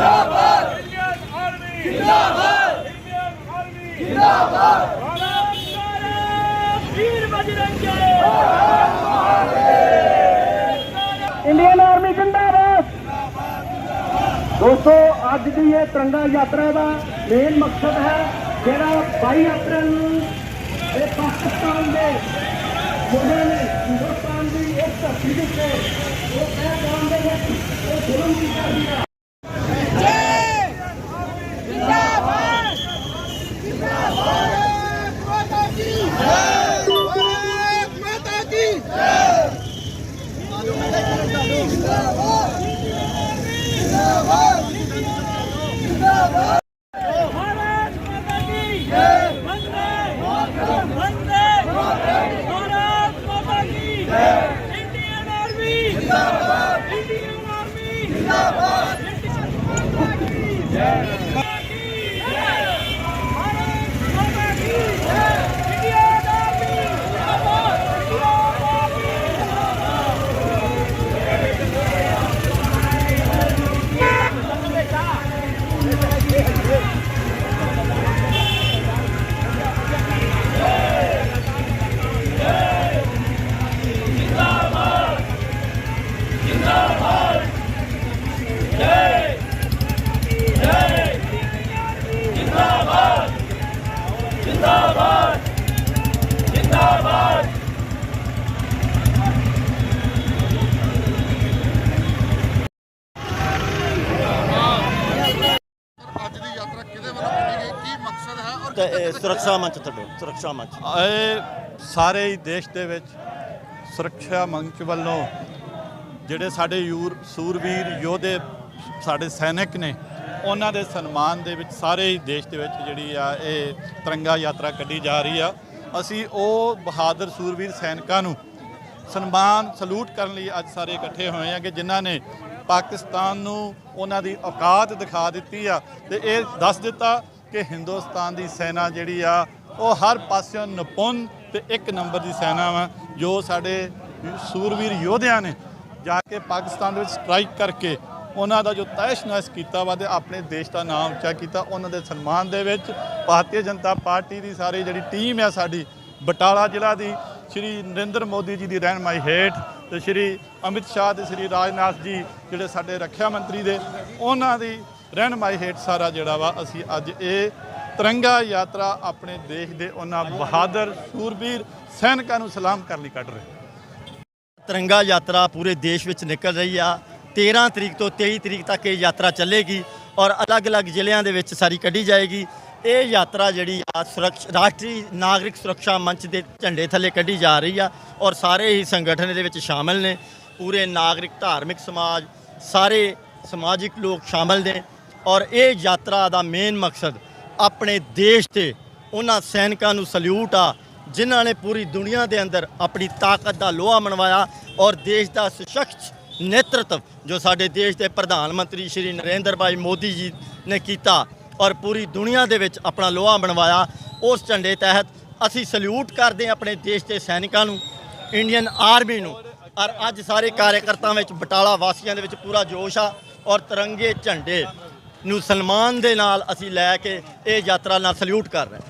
जिंदाबाद army. Army ਦੋਸਤੋ ਅੱਜ ਦੀ ਇਹ ਤਿਰੰਗਾ ਯਾਤਰਾ ਦਾ ਮੇਨ ਮਕਸਦ ਹੈ ਜਿਹੜਾ 22 ਅਪ੍ਰੈਲ ਨੂੰ ਇਹ ਪਾਕਿਸਤਾਨ ਦੇ ਮੁੰਡੇ ਨੇ ਹਿੰਦੁਸਤਾਨ ਦੀ ਇੱਕ ਧਰਤੀ ਦੇ ਉਹ ਕਹਿ ਜਾਂਦੇ ਨੇ ਉਹ ਜ਼ੁਲਮ ਕੀਤਾ ਗਿਆ ਤੇ ਸੁਰੱਖਿਆ ਮੰਚ ਤੁਹਾਡੇ, ਸੁਰੱਖਿਆ ਮੰਚ। ਇਹ ਸਾਰੇ ਹੀ ਦੇਸ਼ ਦੇ ਵਿੱਚ ਸੁਰੱਖਿਆ ਮੰਚ ਵੱਲੋਂ ਜਿਹੜੇ ਸਾਡੇ ਯੂਰ, ਸੂਰਵੀਰ ਯੋਧੇ ਸਾਡੇ ਸੈਨਿਕ ਨੇ, ਉਹਨਾਂ ਦੇ ਸਨਮਾਨ ਦੇ ਵਿੱਚ ਸਾਰੇ ਹੀ ਦੇਸ਼ ਦੇ ਵਿੱਚ ਜਿਹੜੀ ਆ ਇਹ ਤਿਰੰਗਾ ਯਾਤਰਾ ਕੱਢੀ ਜਾ ਰਹੀ ਆ। ਅਸੀਂ ਉਹ ਬਹਾਦਰ ਸੂਰਵੀਰ ਸੈਨਿਕਾਂ ਨੂੰ ਸਨਮਾਨ, ਸਲੂਟ ਕਰਨ ਲਈ ਅੱਜ ਸਾਰੇ ਇਕੱਠੇ ਹੋਏ ਆ ਕਿ ਜਿਨ੍ਹਾਂ ਨੇ ਪਾਕਿਸਤਾਨ ਨੂੰ ਉਹਨਾਂ ਦੀ ਔਕਾਤ ਦਿਖਾ ਦਿੱਤੀ ਆ ਤੇ ਇਹ ਦੱਸ ਦਿੱਤਾ ਕਿ ਹਿੰਦੁਸਤਾਨ ਦੀ ਸੈਨਾ ਜਿਹੜੀ ਆ, ਉਹ ਹਰ ਪਾਸਿਓਂ ਨਿਪੁੰਨ ਤੇ ਇੱਕ ਨੰਬਰ ਦੀ ਸੈਨਾ ਵਾ, ਜੋ ਸਾਡੇ ਸੂਰਵੀਰ ਯੋਧਿਆਂ ਨੇ ਜਾ ਕੇ ਪਾਕਿਸਤਾਨ ਦੇ ਵਿੱਚ ਸਟ੍ਰਾਈਕ ਕਰਕੇ ਉਹਨਾਂ ਦਾ ਜੋ ਤੈਸ਼-ਨੈਸ਼ ਕੀਤਾ ਵਾ ਤੇ ਆਪਣੇ ਦੇਸ਼ ਦਾ ਨਾਮ ਉੱਚਾ ਕੀਤਾ, ਉਹਨਾਂ ਦੇ ਸਨਮਾਨ ਦੇ ਵਿੱਚ ਭਾਰਤੀ ਜਨਤਾ ਪਾਰਟੀ ਦੀ ਸਾਰੀ ਜਿਹੜੀ ਟੀਮ ਆ ਸਾਡੀ, ਬਟਾਲਾ ਜ਼ਿਲ੍ਹਾ ਦੀ, ਸ਼੍ਰੀ ਨਰਿੰਦਰ ਮੋਦੀ ਜੀ ਦੀ ਰਹਿਨਮਾਈ ਹੇਠ ਤੇ ਸ਼੍ਰੀ ਅਮਿਤ ਸ਼ਾਹ ਤੇ ਸ਼੍ਰੀ ਰਾਜਨਾਥ ਜੀ, ਜਿਹੜੇ ਸਾਡੇ ਰੱਖਿਆ ਮੰਤਰੀ ਦੇ, ਉਹਨਾਂ ਦੀ ਰਹਿਨਮਾਈ ਹੇਠ ਸਾਰਾ ਜਿਹੜਾ ਵਾ, ਅਸੀਂ ਅੱਜ ਇਹ ਤਿਰੰਗਾ ਯਾਤਰਾ ਆਪਣੇ ਦੇਸ਼ ਦੇ ਉਹਨਾਂ ਬਹਾਦਰ, ਸੂਰਬੀਰ ਸੈਨਿਕਾਂ ਨੂੰ ਸਲਾਮ ਕਰਨ ਲਈ ਕੱਢ ਰਹੇ ਤਿਰੰਗਾ ਯਾਤਰਾ ਪੂਰੇ ਦੇਸ਼ ਵਿੱਚ ਨਿਕਲ ਰਹੀ ਆ। 13 ਤਰੀਕ ਤੋਂ 23 ਤਰੀਕ ਤੱਕ ਇਹ ਯਾਤਰਾ ਚੱਲੇਗੀ ਔਰ ਅਲੱਗ-ਅਲੱਗ ਜ਼ਿਲ੍ਹਿਆਂ ਦੇ ਵਿੱਚ ਸਾਰੀ ਕੱਢੀ ਜਾਏਗੀ। ਇਹ ਯਾਤਰਾ ਜਿਹੜੀ ਆ ਸੁਰੱਖਿਆ ਰਾਸ਼ਟਰੀ ਨਾਗਰਿਕ ਸੁਰੱਖਿਆ ਮੰਚ ਦੇ ਝੰਡੇ ਥੱਲੇ ਕੱਢੀ ਜਾ ਰਹੀ ਆ ਔਰ ਸਾਰੇ ਹੀ ਸੰਗਠਨ ਇਹਦੇ ਵਿੱਚ ਸ਼ਾਮਲ ਨੇ। ਪੂਰੇ ਨਾਗਰਿਕ, ਧਾਰਮਿਕ ਸਮਾਜ, ਸਾਰੇ ਸਮਾਜਿਕ ਲੋਕ ਸ਼ਾਮਲ ਨੇ। ਔਰ ਇਹ ਯਾਤਰਾ ਦਾ ਮੇਨ ਮਕਸਦ ਆਪਣੇ ਦੇਸ਼ ਤੇ ਉਹਨਾਂ ਸੈਨਿਕਾਂ ਨੂੰ ਸਲੂਟ ਆ, ਜਿਨ੍ਹਾਂ ਨੇ ਪੂਰੀ ਦੁਨੀਆ ਦੇ ਅੰਦਰ ਆਪਣੀ ਤਾਕਤ ਦਾ ਲੋਹਾ ਮਨਵਾਇਆ ਔਰ ਦੇਸ਼ ਦਾ ਸਸ਼ਕਤ ਨੇਤਰਤਵ ਜੋ ਸਾਡੇ ਦੇਸ਼ ਦੇ ਪ੍ਰਧਾਨ ਮੰਤਰੀ ਸ਼੍ਰੀ ਨਰਿੰਦਰ ਭਾਈ ਮੋਦੀ ਜੀ ਨੇ ਕੀਤਾ ਔਰ ਪੂਰੀ ਦੁਨੀਆ ਦੇ ਵਿੱਚ ਆਪਣਾ ਲੋਹਾ ਬਣਵਾਇਆ ਉਸ ਝੰਡੇ ਤਹਿਤ ਅਸੀਂ ਸਲੂਟ ਕਰਦੇ ਹਾਂ ਆਪਣੇ ਦੇਸ਼ ਦੇ ਸੈਨਿਕਾਂ ਨੂੰ ਇੰਡੀਅਨ ਆਰਮੀ ਨੂੰ। ਔਰ ਅੱਜ ਸਾਰੇ ਕਾਰਜਕਰਤਾ ਵਿੱਚ ਬਟਾਲਾ ਵਾਸੀਆਂ ਦੇ ਵਿੱਚ ਪੂਰਾ ਜੋਸ਼ ਆ ਔਰ ਤਿਰੰਗੇ ਝੰਡੇ ਨੂੰ ਸਨਮਾਨ ਦੇ ਨਾਲ ਅਸੀਂ ਲੈ ਕੇ ਇਹ ਯਾਤਰਾ ਨਾਲ ਸਲੂਟ ਕਰ ਰਹੇ